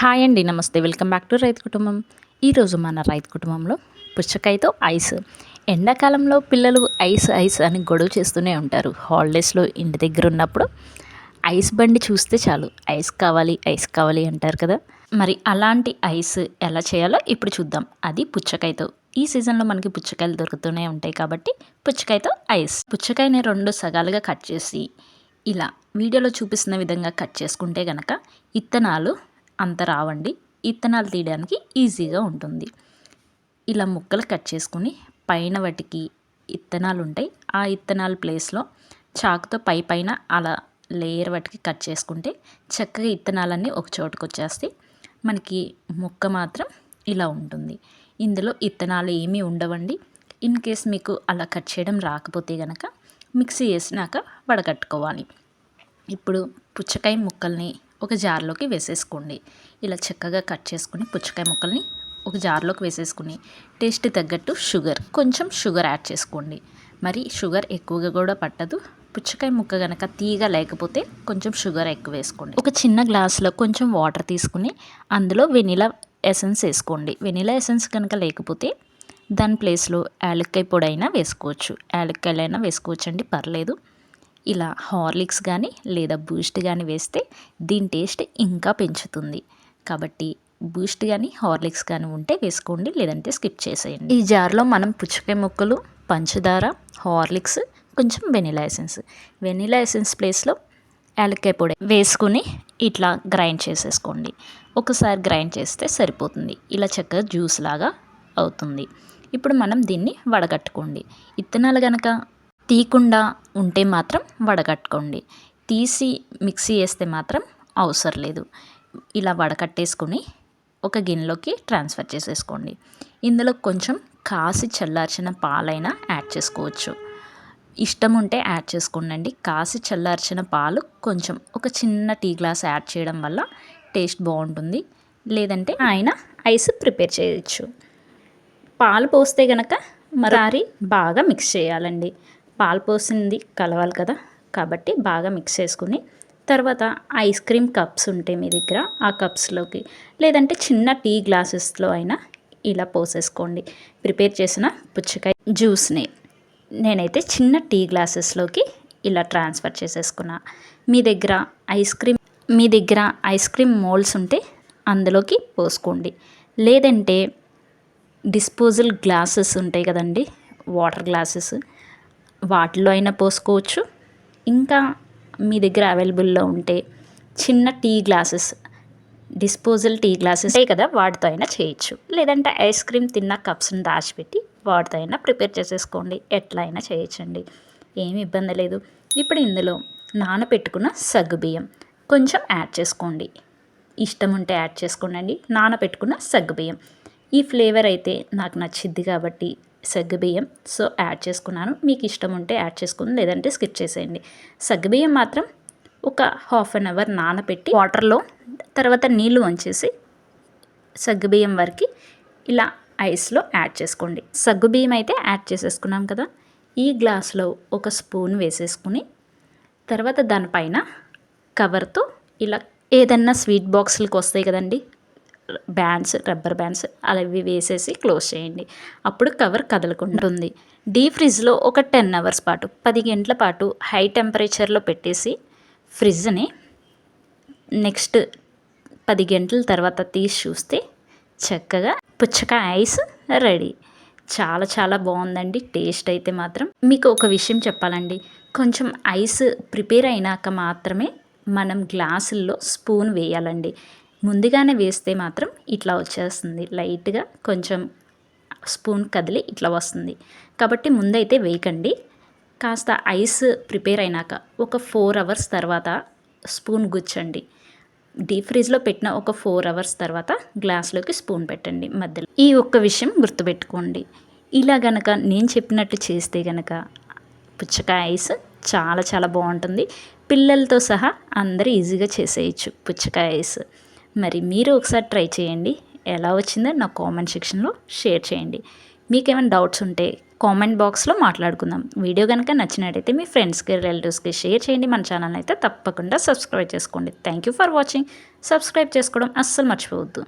Hi అండి నమస్తే. Welcome back to రైతు కుటుంబం. ఈరోజు మన రైతు కుటుంబంలో పుచ్చకాయతో ఐస్. ఎండాకాలంలో పిల్లలు ఐస్ ఐస్ అని గొడవ చేస్తూనే ఉంటారు. హాలిడేస్లో ఇంటి దగ్గర ఉన్నప్పుడు ఐస్ బండి చూస్తే చాలు. ఐస్ కావాలి ఐస్ కావాలి అంటారు కదా. మరి అలాంటి ఐస్ ఎలా చేయాలో ఇప్పుడు చూద్దాం. అది పుచ్చకాయతో. ఈ సీజన్లో మనకి పుచ్చకాయలు దొరుకుతూనే ఉంటాయి కాబట్టి పుచ్చకాయతో ఐస్. పుచ్చకాయని రెండు సగాలుగా కట్ చేసి ఇలా వీడియోలో చూపిస్తున్న విధంగా కట్ చేసుకుంటే గనక ఇత్తనాలు అంత రావండి. ఇత్తనాలు తీయడానికి ఈజీగా ఉంటుంది. ఇలా ముక్కలు కట్ చేసుకుని పైన వాటికి ఇత్తనాలు ఉంటాయి. ఆ ఇత్తనాల ప్లేస్లో చాకుతో పై పైన అలా లేయర్ వాటికి కట్ చేసుకుంటే చక్కగా ఇత్తనాలన్నీ ఒక చోటుకు వచ్చేస్తాయి. మనకి ముక్క మాత్రం ఇలా ఉంటుంది. ఇందులో ఇత్తనాలు ఏమీ ఉండవండి. ఇన్ కేస్ మీకు అలా కట్ చేయడం రాకపోతే కనుక మిక్సీ వేసినాక వడగట్టుకోవాలి. ఇప్పుడు పుచ్చకాయ ముక్కల్ని ఒక జార్లోకి వేసేసుకోండి. ఇలా చక్కగా కట్ చేసుకుని పుచ్చకాయ ముక్కల్ని ఒక జార్లోకి వేసేసుకుని టేస్ట్ తగ్గట్టు షుగర్ కొంచెం షుగర్ యాడ్ చేసుకోండి. మరి షుగర్ ఎక్కువగా కూడా పట్టదు. పుచ్చకాయ ముక్క కనుక తీగ లేకపోతే కొంచెం షుగర్ ఎక్కువ వేసుకోండి. ఒక చిన్న గ్లాస్లో కొంచెం వాటర్ తీసుకుని అందులో వెనిలా ఎసెన్స్ వేసుకోండి. వెనిలా ఎసెన్స్ కనుక లేకపోతే దాని ప్లేస్లో యాలక్కాయ పొడి అయినా వేసుకోవచ్చు. యాలక్కాయలైనా వేసుకోవచ్చండి పర్లేదు. ఇలా హార్లిక్స్ కానీ లేదా బూస్ట్ కానీ వేస్తే దీని టేస్ట్ ఇంకా పెంచుతుంది. కాబట్టి బూస్ట్ కానీ హార్లిక్స్ కానీ ఉంటే వేసుకోండి లేదంటే స్కిప్ చేసేయండి. ఈ జార్లో మనం పుచ్చకాయ ముక్కలు పంచదార హార్లిక్స్ కొంచెం వెనిలా ఎసెన్స్. వెనిలా ఎసెన్స్ ప్లేస్లో యాలక్కాయ పొడి వేసుకుని ఇట్లా గ్రైండ్ చేసేసుకోండి. ఒకసారి గ్రైండ్ చేస్తే సరిపోతుంది. ఇలా చక్కగా జ్యూస్ లాగా అవుతుంది. ఇప్పుడు మనం దీన్ని వడగట్టుకోండి. ఇత్తనాలు కనుక తీయకుండా ఉంటే మాత్రం వడగట్టుకోండి. తీసి మిక్సీ వేస్తే మాత్రం అవసరం లేదు. ఇలా వడకట్టేసుకొని ఒక గిన్నెలోకి ట్రాన్స్ఫర్ చేసేసుకోండి. ఇందులో కొంచెం కాసి చల్లార్చిన పాలైనా యాడ్ చేసుకోవచ్చు. ఇష్టం ఉంటే యాడ్ చేసుకోండి కాసి చల్లార్చిన పాలు కొంచెం ఒక చిన్న టీ గ్లాస్ యాడ్ చేయడం వల్ల టేస్ట్ బాగుంటుంది. లేదంటే ఆయన ఐస్ ప్రిపేర్ చేయొచ్చు. పాలు పోస్తే కనుక మరారి బాగా మిక్స్ చేయాలండి. పాలు పోసింది కలవాలి కదా. కాబట్టి బాగా మిక్స్ చేసుకుని తర్వాత ఐస్ క్రీమ్ కప్స్ ఉంటాయి మీ దగ్గర ఆ కప్స్లోకి లేదంటే చిన్న టీ గ్లాసెస్లో అయినా ఇలా పోసేసుకోండి. ప్రిపేర్ చేసిన పుచ్చకాయ జ్యూస్ని నేనైతే చిన్న టీ గ్లాసెస్లోకి ఇలా ట్రాన్స్ఫర్ చేసేసుకున్నా. మీ దగ్గర ఐస్ క్రీమ్ మీ దగ్గర ఐస్ క్రీమ్ మోల్డ్స్ ఉంటే అందులోకి పోసుకోండి. లేదంటే డిస్పోజల్ గ్లాసెస్ ఉంటాయి కదండి వాటర్ గ్లాసెస్. వాటిలో అయినా పోసుకోవచ్చు. ఇంకా మీ దగ్గర అవైలబుల్లో ఉంటే చిన్న tea glasses disposal tea glasses కదా వాటితో అయినా చేయొచ్చు. లేదంటే ఐస్ క్రీమ్ తిన్న కప్స్ని దాచిపెట్టి వాటితో అయినా ప్రిపేర్ చేసేసుకోండి. ఎట్లా అయినా చేయొచ్చండి. ఏమి ఇబ్బంది లేదు. ఇప్పుడు ఇందులో నానబెట్టుకున్న సగ్గుబియ్యం కొంచెం యాడ్ చేసుకోండి. ఇష్టం ఉంటే యాడ్ చేసుకోండి. నానబెట్టుకున్న సగ్గుబియ్యం ఈ ఫ్లేవర్ అయితే నాకు నచ్చిద్ది కాబట్టి సగ్గుబియ్యం. సో యాడ్ చేసుకున్నాను. మీకు ఇష్టం ఉంటే యాడ్ చేసుకుని లేదంటే స్కిప్ చేసేయండి. సగ్గుబియ్యం మాత్రం ఒక హాఫ్ అన్ అవర్ నానబెట్టి వాటర్లో తర్వాత నీళ్ళు వంచేసి సగ్గుబియ్యం వరకు ఇలా ఐస్లో యాడ్ చేసుకోండి. సగ్గుబియ్యం అయితే యాడ్ చేసేసుకున్నాం కదా. ఈ గ్లాస్లో ఒక స్పూన్ వేసేసుకుని తర్వాత దానిపైన కవర్తో ఇలా ఏదన్నా స్వీట్ బాక్సులకు వస్తాయి కదండి. బ్యాండ్స్ రబ్బర్ బ్యాండ్స్ అవి వేసేసి క్లోజ్ చేయండి. అప్పుడు కవర్ కదలకుండా ఉంది డీ ఫ్రిడ్జ్లో ఒక టెన్ అవర్స్ పాటు పది గంటల పాటు హై టెంపరేచర్లో పెట్టేసి ఫ్రిడ్జ్ని నెక్స్ట్ పది గంటల తర్వాత తీసి చూస్తే చక్కగా పుచ్చకాయ ఐస్ రెడీ. చాలా చాలా బాగుందండి టేస్ట్ అయితే మాత్రం. మీకు ఒక విషయం చెప్పాలండి కొంచెం ఐస్ ప్రిపేర్ అయినాక మాత్రమే మనం గ్లాసుల్లో స్పూన్ వేయాలండి. ముందుగానే వేస్తే మాత్రం ఇట్లా వచ్చేస్తుంది. లైట్గా కొంచెం స్పూన్ కదిలి ఇట్లా వస్తుంది. కాబట్టి ముందైతే వేయకండి. కాస్త ఐస్ ప్రిపేర్ అయినాక ఒక ఫోర్ అవర్స్ తర్వాత స్పూన్ గుచ్చండి. డీప్ ఫ్రిడ్జ్లో పెట్టిన ఒక ఫోర్ అవర్స్ తర్వాత గ్లాస్లోకి స్పూన్ పెట్టండి మధ్యలో. ఈ ఒక్క విషయం గుర్తుపెట్టుకోండి. ఇలా గనక నేను చెప్పినట్టు చేస్తే గనక పుచ్చకాయ ఐస్ చాలా చాలా బాగుంటుంది. పిల్లలతో సహా అందరూ ఈజీగా చేసేయచ్చు పుచ్చకాయ ఐస్. మరి మీరు ఒకసారి ట్రై చేయండి. ఎలా వచ్చిందో నా కామెంట్ సెక్షన్లో షేర్ చేయండి. మీకు ఏమైనా డౌట్స్ ఉంటే కామెంట్ బాక్స్లో మాట్లాడుకుందాం. వీడియో కనుక నచ్చినట్టయితే మీ ఫ్రెండ్స్కి రిలేటివ్స్కి షేర్ చేయండి. మన ఛానల్ అయితే తప్పకుండా సబ్స్క్రైబ్ చేసుకోండి. Thank you for watching subscribe చేసుకోవడం అస్సలు మర్చిపోవద్దు.